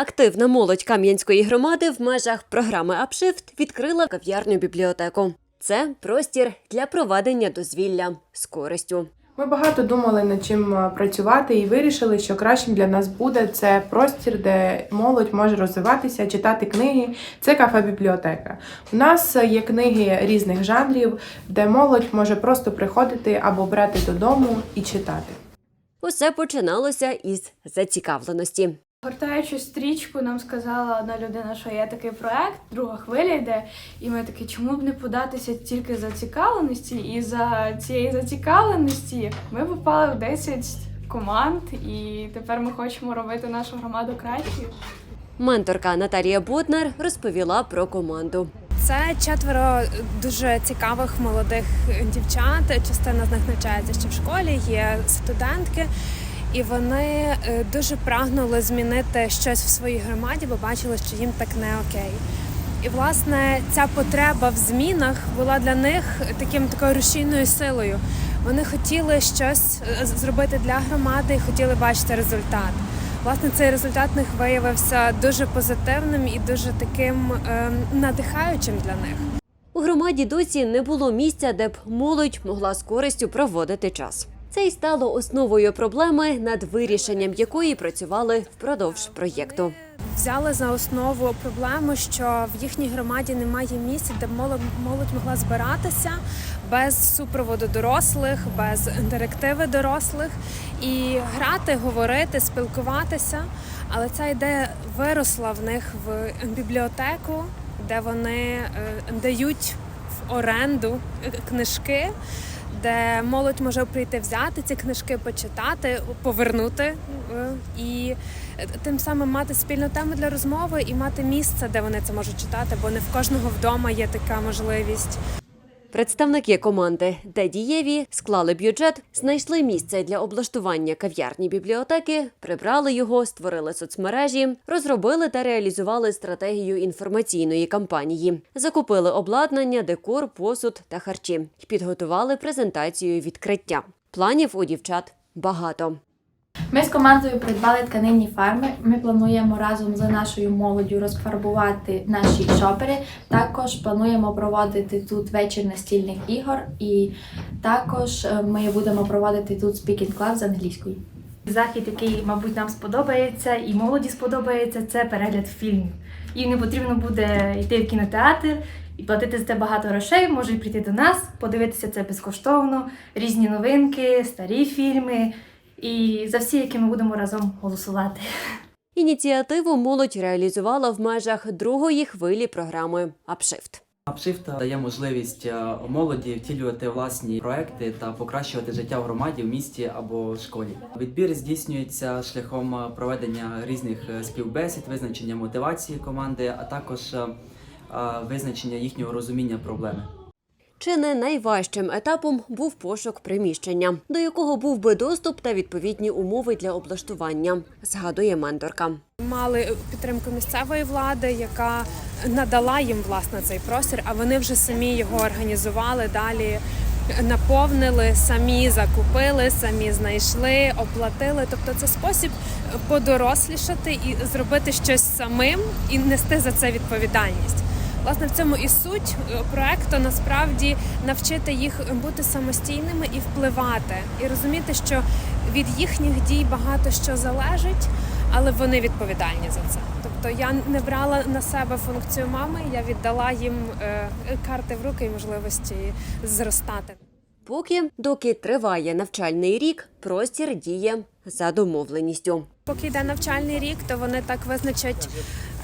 Активна молодь Кам'янської громади в межах програми Апшифт відкрила кав'ярню бібліотеку. Це простір для проведення дозвілля з користю. Ми багато думали над чим працювати і вирішили, що кращим для нас буде це простір, де молодь може розвиватися, читати книги. Це кафе-бібліотека. У нас е, є книги різних жанрів, де молодь може просто приходити або брати додому і читати. Усе починалося із зацікавленості. Гортаючи стрічку, нам сказала одна людина, що є такий проект, друга хвиля йде, і ми такі, чому б не податися тільки зацікавленості? І за цієї зацікавленості ми попали в 10 команд, і тепер ми хочемо робити нашу громаду кращою. Менторка Наталія Ботнар розповіла про команду. Це четверо дуже цікавих молодих дівчат. Частина з них навчається ще в школі, є студентки, і вони е, дуже прагнули змінити щось в своїй громаді, бо бачили, що їм так не окей. І власне ця потреба в змінах була для них таким такою рушійною силою. Вони хотіли щось е, зробити для громади і хотіли бачити результат. Власне, цей результат них виявився дуже позитивним і дуже таким е, надихаючим для них. У громаді досі не було місця, де б молодь могла з користю проводити час. Це й стало основою проблеми, над вирішенням якої працювали впродовж проєкту. Взяли за основу проблему, що в їхній громаді немає місця, де молодь могла збиратися без супроводу дорослих, без директиви дорослих і грати, говорити, спілкуватися. Але ця ідея виросла в них в бібліотеку, де вони е, дають в оренду е, книжки. Де молодь може прийти взяти ці книжки, почитати, повернути е, і е, тим самим мати спільну тему для розмови і мати місце, де вони це можуть читати, бо не в кожного вдома є така можливість. Представники команди де дієві склали бюджет, знайшли місце для облаштування кав'ярні бібліотеки, прибрали його, створили соцмережі, розробили та реалізували стратегію інформаційної кампанії, закупили обладнання, декор, посуд та харчі підготували презентацію відкриття. Планів у дівчат багато. Ми з командою придбали тканинні фарми. Ми плануємо разом з нашою молоддю розфарбувати наші шопери. Також плануємо проводити тут вечір настільних ігор, і також е, ми будемо проводити тут Speaking Club з англійської. Захід, який, мабуть, нам сподобається, і молоді сподобається, це перегляд фільмів. Їм не потрібно буде йти в кінотеатр і платити за це багато грошей. Можуть прийти до нас, подивитися це безкоштовно, різні новинки, старі фільми і за всі, які ми будемо разом голосувати. Ініціативу молодь реалізувала в межах другої хвилі програми Апшифт. Апшифт дає можливість е, молоді втілювати власні проекти та покращувати життя в громаді, в місті або школі. Відбір здійснюється шляхом е, проведення різних е, співбесід, визначення мотивації команди, а також визначення їхнього розуміння проблеми. Чи не найважчим етапом був пошук приміщення, до якого був би доступ та відповідні умови для облаштування, згадує менторка. Мали підтримку місцевої влади, яка надала їм власне цей простір, а вони вже самі його організували далі. Наповнили, самі закупили, самі знайшли, оплатили. Тобто це спосіб подорослішати і зробити щось самим і нести за це відповідальність. Власне, в цьому і суть е, проекту насправді навчити їх бути самостійними і впливати, і розуміти, що від їхніх дій багато що залежить, але вони відповідальні за це. Тобто я не брала на себе функцію мами, я віддала їм е, карти в руки і можливості зростати. Поки, доки триває навчальний рік, простір діє за домовленістю. Поки йде навчальний рік, то вони так визначать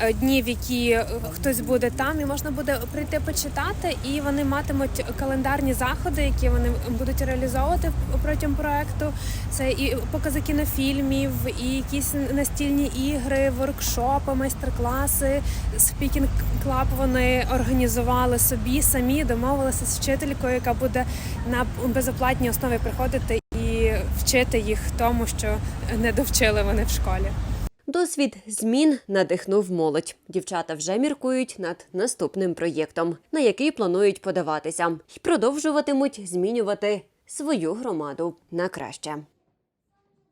е, дні, в які е, хтось буде там, і можна буде прийти почитати, і вони матимуть календарні заходи, які вони будуть реалізовувати протягом проекту. Це і покази кінофільмів, і якісь настільні ігри, воркшопи, майстер-класи. Speaking Club вони організували собі самі, домовилися з вчителькою, яка буде на безоплатній основі приходити і вчити їх тому, що не довчили вони в школі. Досвід змін надихнув молодь. Дівчата вже міркують над наступним проєктом, на який планують подаватися, і продовжуватимуть змінювати свою громаду на краще.